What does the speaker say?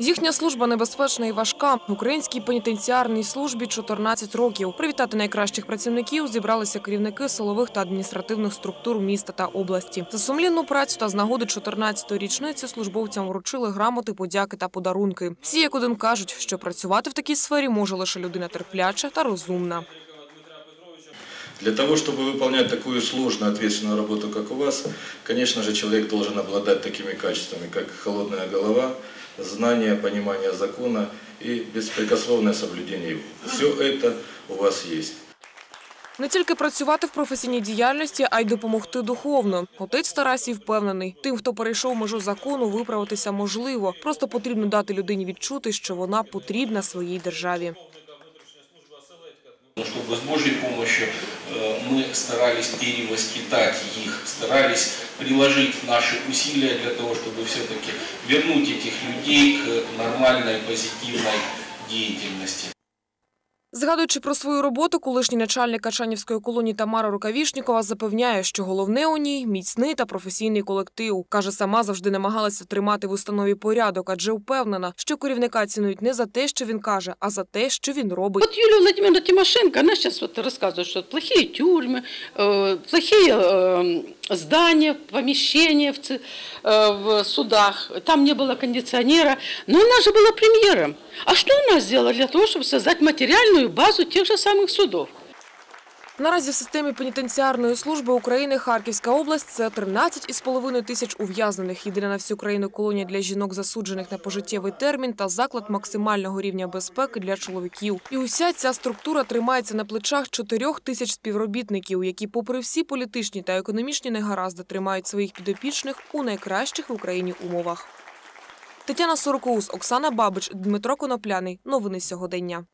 Їхня служба небезпечна і важка. В українській пенітенціарній службі 14 років. Привітати найкращих працівників зібралися керівники силових та адміністративних структур міста та області. За сумлінну працю та з нагоди 14-ї річниці службовцям вручили грамоти, подяки та подарунки. Всі як один кажуть, що працювати в такій сфері може лише людина терпляча та розумна. Для того, чтобы выполнять такую сложную, ответственную работу, как у вас, конечно же, человек должен обладать такими качествами, как холодная голова, знание, понимание закона и беспрекословное соблюдение его. Все это у вас есть. Не тільки працювати в професійній діяльності, а й допомогти духовно. Отець Тарасій впевнений, тим, хто перейшов межу закону, виправитися можливо. Просто потрібно дати людині відчути, що вона потрібна своїй державі. Но чтобы с Божьей помощью э, мы старались перевоспитать их, старались приложить наши усилия для того, чтобы все-таки вернуть этих людей к нормальной, позитивной деятельности. Згадуючи про свою роботу, колишній начальник Качанівської колонії Тамара Рукавішнікова запевняє, що головне у ній міцний та професійний колектив. Каже, сама завжди намагалася тримати в установі порядок, адже впевнена, що керівника цінують не за те, що він каже, а за те, що він робить. Вот Юлия Владимировна Тимошенко, она сейчас вот рассказывает, что плохие тюрьмы, э, плохие э, здания, помещения в, ц- э, в судах, там не было кондиционера, но она же была премьером. А что она сделала для того, чтобы создать материальную базу тех же самых судов? Наразі в системі пенітенціарної служби України Харківська область це 13,5 тисяч ув'язнених. Єдина на всю країну колонія для жінок, засуджених на пожиттєвий термін та заклад максимального рівня безпеки для чоловіків. І уся ця структура тримається на плечах 4 тисяч співробітників, які, попри всі політичні та економічні негаразди, тримають своїх підопічних у найкращих в Україні умовах. Тетяна Сорокоус, Оксана Бабич, Дмитро Конопляний. Новини сьогодення.